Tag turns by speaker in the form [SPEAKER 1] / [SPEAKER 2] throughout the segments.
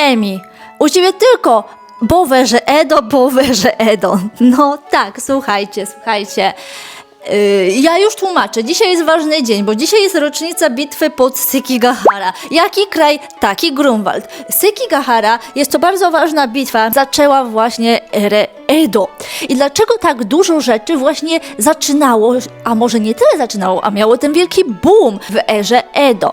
[SPEAKER 1] Emi, u ciebie tylko Bowerze Edo, Bowerze Edo. No tak, słuchajcie, słuchajcie. Yy, ja już tłumaczę. Dzisiaj jest ważny dzień, bo dzisiaj jest rocznica bitwy pod Sekigahara. Jaki kraj, taki Grunwald. Sekigahara jest to bardzo ważna bitwa. Zaczęła właśnie erę Edo. I dlaczego tak dużo rzeczy właśnie zaczynało, a może nie tyle zaczynało, a miało ten wielki boom w erze Edo?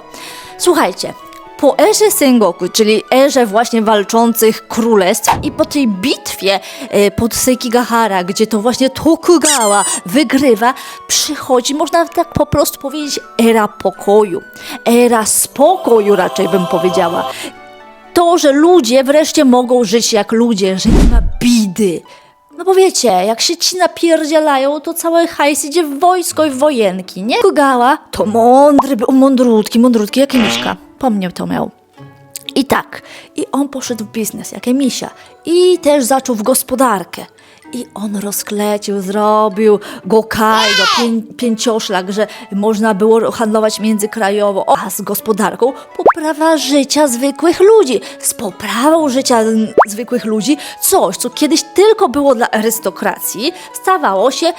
[SPEAKER 1] Słuchajcie, po erze Sengoku, czyli erze właśnie walczących królestw i po tej bitwie e, pod Sekigahara, gdzie to właśnie Tokugawa wygrywa, przychodzi, można tak po prostu powiedzieć, era pokoju. Era spokoju raczej bym powiedziała. To, że ludzie wreszcie mogą żyć jak ludzie, że nie ma bidy. No bo wiecie, jak się ci napierdzielają, to cały hajs idzie w wojsko i w wojenki, nie? Kugała to mądry, był mądrutki, mądrutki, jak miszka. Po mnie to miał. I tak, i on poszedł w biznes, jak misia. I też zaczął w gospodarkę. I on rozklecił, zrobił Gokaido, pię, pięcioszlak, że można było handlować międzykrajowo, a z gospodarką poprawa życia zwykłych ludzi. Z poprawą życia zwykłych ludzi coś, co kiedyś tylko było dla arystokracji, stawało się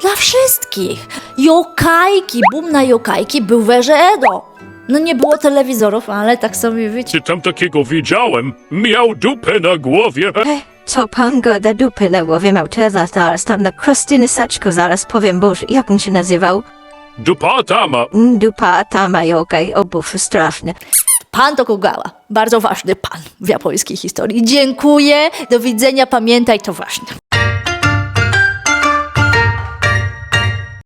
[SPEAKER 1] dla wszystkich. Jokajki, boom na jokajki był w Edo. No nie było telewizorów, ale tak sobie wiecie.
[SPEAKER 2] Czy tam takiego widziałem? Miał dupę na głowie.
[SPEAKER 3] Co pan gada dupy na głowie miał teraz, zaraz tam na Krystyny Saczko, zaraz powiem, boże, jak on się nazywał?
[SPEAKER 2] Dupa tama.
[SPEAKER 3] Mm, Dupa, tama, jokaj, o Boże, straszne.
[SPEAKER 1] Pan Tokugawa, bardzo ważny pan w japońskiej historii. Dziękuję, do widzenia, pamiętaj, to ważne.